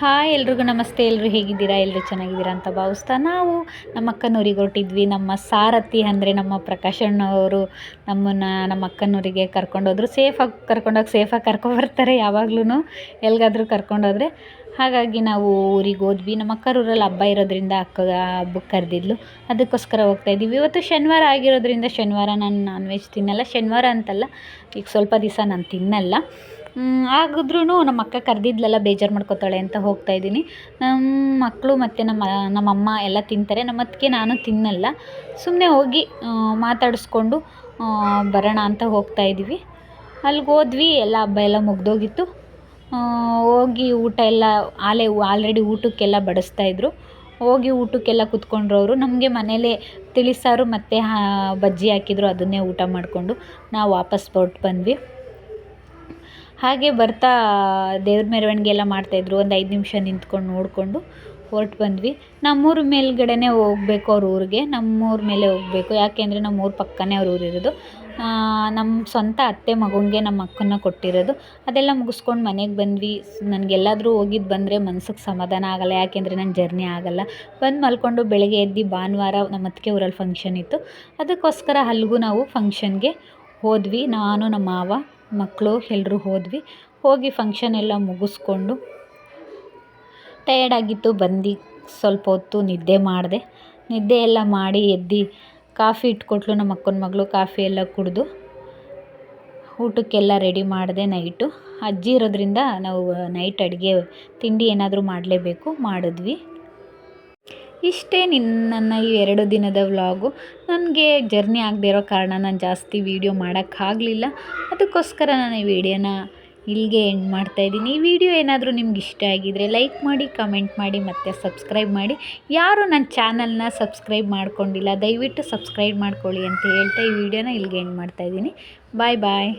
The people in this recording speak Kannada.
ಹಾಯ್ ಎಲ್ರಿಗೂ ನಮಸ್ತೆ. ಎಲ್ಲರೂ ಹೇಗಿದ್ದೀರಾ? ಎಲ್ಲರೂ ಚೆನ್ನಾಗಿದ್ದೀರಾ ಅಂತ ಭಾವಿಸ್ತಾ ನಾವು ನಮ್ಮ ಅಕ್ಕನೂರಿಗೆ ಹೊರಟಿದ್ವಿ. ನಮ್ಮ ಸಾರಥಿ ಅಂದರೆ ನಮ್ಮ ಪ್ರಕಾಶಣ್ಣವರು ನಮ್ಮನ್ನು ನಮ್ಮ ಅಕ್ಕನವರಿಗೆ ಕರ್ಕೊಂಡೋದ್ರು. ಸೇಫಾಗಿ ಕರ್ಕೊಂಡೋಗಿ ಸೇಫಾಗಿ ಕರ್ಕೊಬರ್ತಾರೆ ಯಾವಾಗ್ಲೂ ಎಲ್ಲಿಗಾದರೂ ಕರ್ಕೊಂಡೋದ್ರೆ ಹಾಗಾಗಿ ನಾವು ಊರಿಗೆ ಹೋದ್ವಿ. ನಮ್ಮ ಅಕ್ಕರ ಊರಲ್ಲಿ ಹಬ್ಬ ಇರೋದ್ರಿಂದ ಅಕ್ಕ ಹಬ್ಬಕ್ಕೆ ಕರೆದಿದ್ಲು. ಅದಕ್ಕೋಸ್ಕರ ಹೋಗ್ತಾ ಇದ್ದೀವಿ. ಇವತ್ತು ಶನಿವಾರ ಆಗಿರೋದ್ರಿಂದ ಶನಿವಾರ ನಾನು ನಾನ್ ವೆಜ್ ತಿನ್ನಲ್ಲ. ಶನಿವಾರ ಅಂತಲ್ಲ, ಈಗ ಸ್ವಲ್ಪ ದಿವಸ ನಾನು ತಿನ್ನಲ್ಲ. ಆಗಿದ್ರೂ ನಮ್ಮ ಅಕ್ಕ ಕರೆದಿದ್ಲಲ್ಲ, ಬೇಜಾರು ಮಾಡ್ಕೊತಾಳೆ ಅಂತ ಹೋಗ್ತಾ ಇದ್ದೀನಿ. ನಮ್ಮ ಮಕ್ಕಳು ಮತ್ತು ನಮ್ಮ ನಮ್ಮಮ್ಮ ಎಲ್ಲ ತಿಂತಾರೆ. ನಮ್ಮ ಅತ್ತಿಗೆ ನಾನು ತಿನ್ನಲ್ಲ. ಸುಮ್ಮನೆ ಹೋಗಿ ಮಾತಾಡಿಸ್ಕೊಂಡು ಬರೋಣ ಅಂತ ಹೋಗ್ತಾ ಇದ್ದೀವಿ. ಅಲ್ಲಿಗೆ ಹೋದ್ವಿ. ಎಲ್ಲ ಹಬ್ಬ ಎಲ್ಲ ಮುಗಿದೋಗಿತ್ತು. ಹೋಗಿ ಊಟ ಎಲ್ಲ, ಆಲೇ ಆಲ್ರೆಡಿ ಊಟಕ್ಕೆಲ್ಲ ಬಡಿಸ್ತಾ ಇದ್ದರು ಹೋಗಿ ಊಟಕ್ಕೆಲ್ಲ ಕುತ್ಕೊಂಡ್ರು ಅವರು ನಮಗೆ ಮನೇಲೇ ತಿಳಿಸಾರು ಮತ್ತು ಬಜ್ಜಿ ಹಾಕಿದ್ರು, ಅದನ್ನೇ ಊಟ ಮಾಡಿಕೊಂಡು ನಾವು ವಾಪಸ್ ಹೊರ್ಟು ಬಂದ್ವಿ. ಹಾಗೆ ಬರ್ತಾ, ದೇವ್ರ ಮೆರವಣಿಗೆ ಎಲ್ಲ ಮಾಡ್ತಾಯಿದ್ರು ಒಂದು ಐದು ನಿಮಿಷ ನಿಂತ್ಕೊಂಡು ನೋಡಿಕೊಂಡು ಹೊರ್ಟು ಬಂದ್ವಿ. ನಮ್ಮೂರ ಮೇಲ್ಗಡೆನೇ ಹೋಗ್ಬೇಕು ಅವ್ರ ಊರಿಗೆ, ನಮ್ಮೂರ ಮೇಲೆ ಹೋಗಬೇಕು, ಯಾಕೆಂದರೆ ನಮ್ಮೂರ ಪಕ್ಕನೇ ಅವ್ರ ಊರಿರೋದು ನಮ್ಮ ಸ್ವಂತ ಅತ್ತೆ ಮಗನಿಗೆ ನಮ್ಮ ಅಕ್ಕನ ಕೊಟ್ಟಿರೋದು. ಅದೆಲ್ಲ ಮುಗಿಸ್ಕೊಂಡು ಮನೆಗೆ ಬಂದ್ವಿ. ನನಗೆಲ್ಲಾದರೂ ಹೋಗಿದ್ದು ಬಂದರೆ ಮನ್ಸಿಗೆ ಸಮಾಧಾನ ಆಗೋಲ್ಲ. ಯಾಕೆಂದರೆ ನನ್ನ ಜರ್ನಿ ಆಗೋಲ್ಲ. ಬಂದು ಮಲ್ಕೊಂಡು ಬೆಳಗ್ಗೆ ಎದ್ದು ಭಾನುವಾರ ನಮ್ಮ ಅತ್ತಿಗೆ ಊರಲ್ಲಿ ಫಂಕ್ಷನ್ ಇತ್ತು. ಅದಕ್ಕೋಸ್ಕರ ಅಲ್ಗೂ ನಾವು ಫಂಕ್ಷನ್ಗೆ ಹೋದ್ವಿ. ನಾನು ನಮ್ಮ ಮಾವ ಮಕ್ಕಳು ಎಲ್ಲರೂ ಹೋದ್ವಿ. ಹೋಗಿ ಫಂಕ್ಷನ್ ಎಲ್ಲ ಮುಗಿಸ್ಕೊಂಡು ಟಯರ್ಡ್ ಆಗಿತ್ತು. ಬಂದು ಸ್ವಲ್ಪ ಹೊತ್ತು ನಿದ್ದೆ ಮಾಡಿದೆ. ನಿದ್ದೆ ಎಲ್ಲ ಮಾಡಿ ಎದ್ದು ಕಾಫಿ ಇಟ್ಕೊಟ್ಲು ನಮ್ಮ ಅಕ್ಕನ ಮಗಳು, ಕಾಫಿ ಎಲ್ಲ ಕುಡಿದು ಊಟಕ್ಕೆಲ್ಲ ರೆಡಿ ಮಾಡಿದೆ ನೈಟು ಅಜ್ಜಿ ಇರೋದ್ರಿಂದ ನಾವು ನೈಟ್ ಅಡುಗೆ ತಿಂಡಿ ಏನಾದರೂ ಮಾಡಲೇಬೇಕು, ಮಾಡಿದ್ವಿ. ಇಷ್ಟೇ ನಿನ್ನ ನನ್ನ ಈ ಎರಡು ದಿನದ ವ್ಲಾಗು ನನಗೆ ಜರ್ನಿ ಆಗದೆ ಇರೋ ಕಾರಣ ನಾನು ಜಾಸ್ತಿ ವೀಡಿಯೋ ಮಾಡೋಕ್ಕಾಗಲಿಲ್ಲ. ಅದಕ್ಕೋಸ್ಕರ ನಾನು ಈ ವಿಡಿಯೋನ ಇಲ್ಲಿಗೆ ಎಂಡ್ ಮಾಡ್ತಾಯಿದ್ದೀನಿ ಈ ವಿಡಿಯೋ ಏನಾದರೂ ನಿಮ್ಗೆ ಇಷ್ಟ ಆಗಿದರೆ ಲೈಕ್ ಮಾಡಿ ಕಮೆಂಟ್ ಮಾಡಿ, ಮತ್ತು ಸಬ್ಸ್ಕ್ರೈಬ್ ಮಾಡಿ. ಯಾರು ನನ್ನ ಚಾನಲ್ನ ಸಬ್ಸ್ಕ್ರೈಬ್ ಮಾಡ್ಕೊಂಡಿಲ್ಲ, ದಯವಿಟ್ಟು ಸಬ್ಸ್ಕ್ರೈಬ್ ಮಾಡ್ಕೊಳ್ಳಿ ಅಂತ ಹೇಳ್ತಾ ಈ ವಿಡಿಯೋನ ಇಲ್ಲಿಗೆ ಎಂಡ್ ಮಾಡ್ತಾಯಿದ್ದೀನಿ ಬಾಯ್ ಬಾಯ್